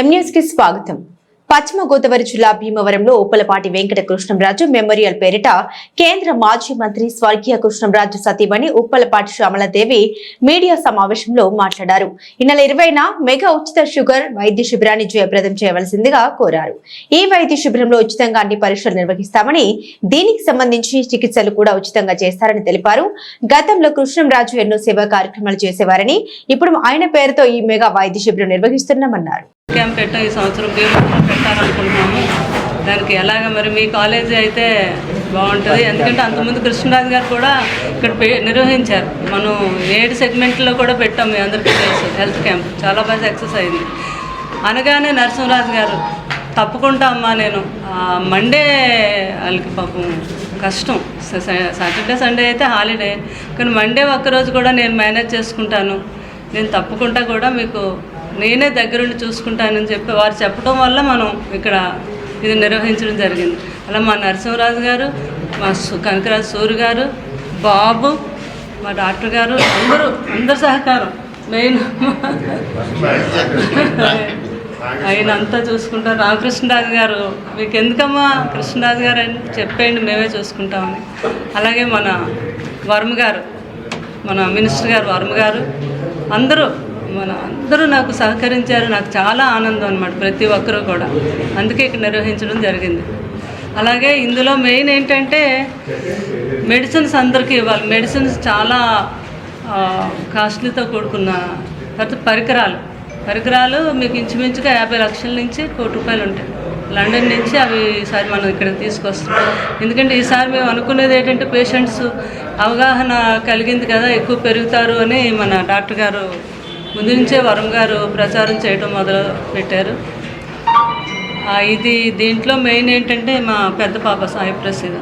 M News స్వాగతం. పశ్చిమ గోదావరి జిల్లా భీమవరంలో ఉప్పలపాటి వెంకట కృష్ణంరాజు మెమోరియల్ పేరిట కేంద్ర మాజీ మంత్రి స్వర్గీయ కృష్ణంరాజు సతీమణి ఉప్పలపాటి శ్యామలదేవి మీడియా సమావేశంలో మాట్లాడారు. ఈ నెల ఇరవైన మెగా ఉచిత షుగర్ వైద్య శిబిరాన్ని జయప్రదం చేయవలసిందిగా కోరారు. ఈ వైద్య శిబిరంలో ఉచితంగా అన్ని పరీక్షలు నిర్వహిస్తామని దీనికి సంబంధించి చికిత్సలు కూడా ఉచితంగా చేస్తారని తెలిపారు. గతంలో కృష్ణంరాజు ఎన్నో సేవా కార్యక్రమాలు చేసేవారని ఇప్పుడు ఆయన పేరుతో ఈ మెగా వైద్య శిబిరం నిర్వహిస్తున్నామన్నారు. క్యాంప్ పెట్టాం ఈ సంవత్సరం భీమవరంలో పెట్టాలనుకుంటున్నాము. దానికి ఎలాగ మరి మీ కాలేజీ అయితే బాగుంటుంది. ఎందుకంటే అంతకుముందు కృష్ణరాజు గారు కూడా ఇక్కడ నిర్వహించారు. మనం ఏడు సెగ్మెంట్లో కూడా పెట్టాం మీ అందరికీ తెలుసు. Health camp. చాలా బాగా సక్సెస్ అయింది. అనగానే నరసింహరాజు గారు తప్పకుండా అమ్మా నేను. మండే వాళ్ళకి పాపం కష్టం. సాటర్డే సండే అయితే హాలిడే. కానీ మండే ఒక్కరోజు కూడా నేను మేనేజ్ చేసుకుంటాను. నేను తప్పకుండా కూడా మీకు నేనే దగ్గరుండి చూసుకుంటానని చెప్పి వారు చెప్పడం వల్ల మనం ఇక్కడ ఇది నిర్వహించడం జరిగింది. అలా మా నరసింహరాజు గారు మా సు- కనకరాజు సూరి గారు బాబు మా డాక్టర్ గారు అందరూ అందరు సహకారం. మెయిన్ ఆయన అంతా చూసుకుంటారు. రామకృష్ణరాజు గారు మీకు ఎందుకమ్మా కృష్ణరాజు గారు అని చెప్పేయండి మేమే చూసుకుంటామని. అలాగే మన వర్మ గారు మన మినిస్టర్ గారు వర్మ గారు అందరూ మన అందరూ నాకు సహకరించారు. నాకు చాలా ఆనందం అనమాట ప్రతి ఒక్కరూ కూడా. అందుకే ఇక్కడ నిర్వహించడం జరిగింది. అలాగే ఇందులో మెయిన్ ఏంటంటే మెడిసిన్స్ అందరికీ ఇవ్వాలి. మెడిసిన్స్ చాలా కాస్ట్లీతో కూడుకున్న తర్వాత పరికరాలు. పరికరాలు మీకు ఇంచుమించుగా యాభై లక్షల నుంచి కోటి రూపాయలు ఉంటాయి. లండన్ నుంచి అవి ఈసారి మనం ఇక్కడ తీసుకొస్తాం ఎందుకంటే ఈసారి మేము అనుకునేది ఏంటంటే పేషెంట్స్ అవగాహన కలిగింది కదా ఎక్కువ పెరుగుతారు అని మన డాక్టర్ గారు ముందు నుంచే వరం గారు ప్రచారం చేయడం మొదలు పెట్టారు. ఇది దీంట్లో మెయిన్ ఏంటంటే మా పెద్ద పాప సాయి ప్రసీద.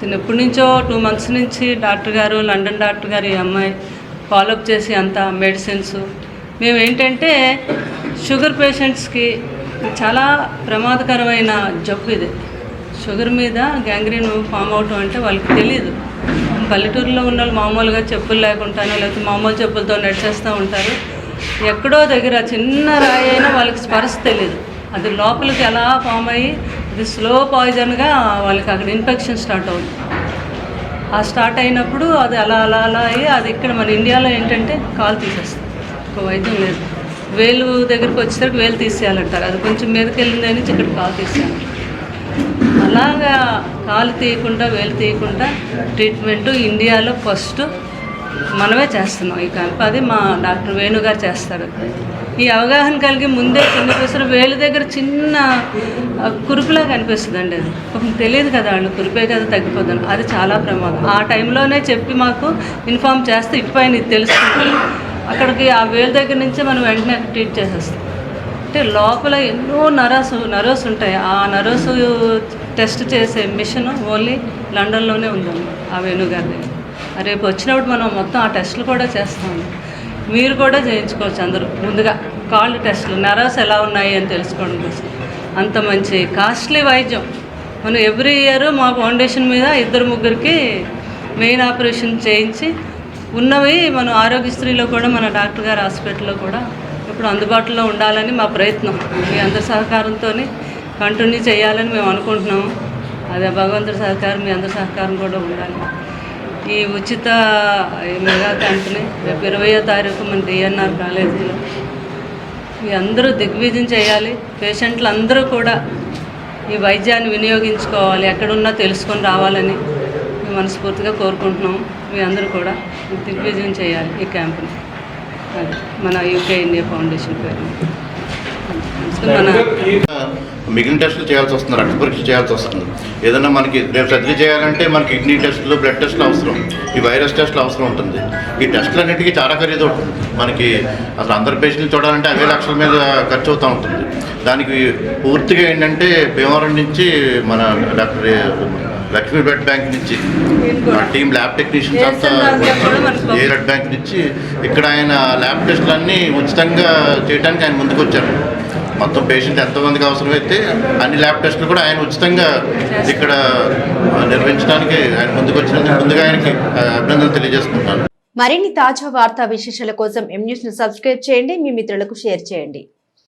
తిను ఎప్పటి నుంచో టూ మంత్స్ నుంచి డాక్టర్ గారు లండన్ డాక్టర్ గారు ఈ అమ్మాయి ఫాలోఅప్ చేసి అంతా మెడిసిన్స్ మేము ఏంటంటే షుగర్ పేషెంట్స్కి చాలా ప్రమాదకరమైన జబ్బు ఇది. షుగర్ మీద గ్యాంగ్రీన్ ఫామ్ అవటం అంటే వాళ్ళకి తెలియదు పల్లెటూరులో ఉన్న వాళ్ళు మామూలుగా చెప్పులు లేకుండానో లేకపోతే మామూలు చెప్పులతో నడిచేస్తూ ఉంటారు. ఎక్కడో దగ్గర చిన్న రాయి అయినా వాళ్ళకి స్పర్శ తెలియదు అది లోపలికి ఎలా ఫామ్ అయ్యి అది స్లో పాయిజన్గా వాళ్ళకి అక్కడ ఇన్ఫెక్షన్ స్టార్ట్ అవుతుంది. ఆ స్టార్ట్ అయినప్పుడు అది అలా అలా అలా అయ్యి అది ఇక్కడ మన ఇండియాలో ఏంటంటే కాలు తీసేస్తుంది. ఒక వైద్యం లేదు. వేలు దగ్గరికి వచ్చేసరికి వేలు తీసేయాలంటారు. అది కొంచెం మీదకి వెళ్ళింది అని ఇక్కడ కాలు తీసేయాలి. అలాగా కాలు తీయకుండా వేలు తీయకుండా ట్రీట్మెంట్ ఇండియాలో ఫస్ట్ మనమే చేస్తున్నాం ఈ క్యాంప్. అది మా డాక్టర్ వేణు గారు చేస్తారు. ఈ అవగాహన కలిగి ముందే చిన్న పిసరు వేలు దగ్గర చిన్న కురుపులా కనిపిస్తుందండి అండి అది. పాపం తెలియదు కదా వాళ్ళు కురిపే కదా తగ్గిపోతుంది. అది చాలా ప్రమాదం. ఆ టైంలోనే చెప్పి మాకు ఇన్ఫామ్ చేస్తే ఇటుపైన ఇది తెలుసుకుంటాం అక్కడికి ఆ వేలు దగ్గర నుంచే మనం వెంటనే ట్రీట్ చేసేస్తాం. అంటే లోపల ఎన్నో నరాస్ నరోస్ ఉంటాయి. ఆ నరోసు టెస్ట్ చేసే మిషన్ ఓన్లీ లండన్లోనే ఉందండి ఆ వేణుగారి దగ్గర. రేపు వచ్చినప్పుడు మనం మొత్తం ఆ టెస్టులు కూడా చేస్తాము మీరు కూడా చేయించుకోవచ్చు అందరూ. ముందుగా కాళ్ళు టెస్టులు నరాస్ ఎలా ఉన్నాయి అని తెలుసుకోవడం కోసం. అంత మంచి కాస్ట్లీ వైద్యం. మనం ఎవ్రీ ఇయర్ మా ఫౌండేషన్ మీద ఇద్దరు ముగ్గురికి మెయిన్ ఆపరేషన్ చేయించి ఉన్నవి మనం ఆరోగ్యశ్రీలో కూడా మన డాక్టర్ గారి హాస్పిటల్లో కూడా ఇప్పుడు అందుబాటులో ఉండాలని మా ప్రయత్నం. మీ అందరి సహకారంతో కంటిన్యూ చేయాలని మేము అనుకుంటున్నాము. అదే భగవంతుడి సహకారం మీ అందరి సహకారం కూడా ఉండాలి. ఈ ఉచిత ఈ మెగా క్యాంప్ని రేపు ఇరవయో తారీఖు మన డిఎన్ఆర్ కాలేజీలో మీ అందరూ దిగ్విజయం చేయాలి. పేషెంట్లు అందరూ కూడా ఈ వైద్యాన్ని వినియోగించుకోవాలి. ఎక్కడున్నా తెలుసుకొని రావాలని మనస్ఫూర్తిగా కోరుకుంటున్నాం మీ అందరూ కూడా దిగ్విజయం చేయాలి ఈ క్యాంప్ని. అది మన యూకే ఇండియా ఫౌండేషన్ పేరు మన మిగిలిన టెస్టులు చేయాల్సి వస్తుంది రక్త పరీక్ష చేయాల్సి వస్తుంది. ఏదైనా మనకి రేపు సర్జరీ చేయాలంటే మనకి కిడ్నీ టెస్టులు బ్లడ్ టెస్టులు అవసరం. ఈ వైరస్ టెస్టులు అవసరం ఉంటుంది. ఈ టెస్టులు అన్నిటికీ చాలా ఖరీదు ఉంటుంది మనకి అసలు అందరు పేషెంట్లు చూడాలంటే అవే లక్షల మీద ఖర్చు అవుతూ ఉంటుంది. దానికి పూర్తిగా ఏంటంటే భీమవరం నుంచి మన డాక్టర్ లక్ష్మీ బ్లడ్ బ్యాంక్ నుంచి ఆ టీం ల్యాబ్ టెక్నీషియన్స్ అంతా ఏ బ్లడ్ బ్యాంక్ నుంచి ఇక్కడ ఆయన ల్యాబ్ టెస్టులన్నీ ఉచితంగా చేయడానికి ఆయన ముందుకు వచ్చారు మొత్తం పేషెంట్ ఎంతమందికి అవసరమైతే అన్ని ల్యాబ్ టెస్టులు కూడా ఆయన ఉచితంగా ఇక్కడ నిర్వహించడానికి ఆయన ముందుకు వచ్చినందుకు ముందుగా ఆయనకి అభినందనలు తెలియజేసుకుంటాను. మరిన్ని తాజా వార్తా విశేషాల కోసం ఎం న్యూస్ను సబ్స్క్రైబ్ చేయండి. మీ మిత్రులకు షేర్ చేయండి.